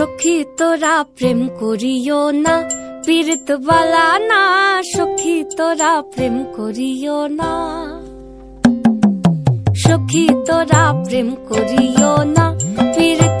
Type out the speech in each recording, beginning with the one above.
সখী তোরা প্রেম করিও না পীড়িত বালা না, সখী তোরা প্রেম করিও না। সখী তোরা প্রেম করিও না পীড়িত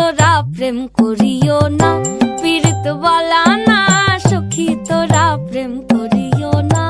তোরা প্রেম করিও না পীড়িত বলা না সখী তোরা প্রেম করিও না।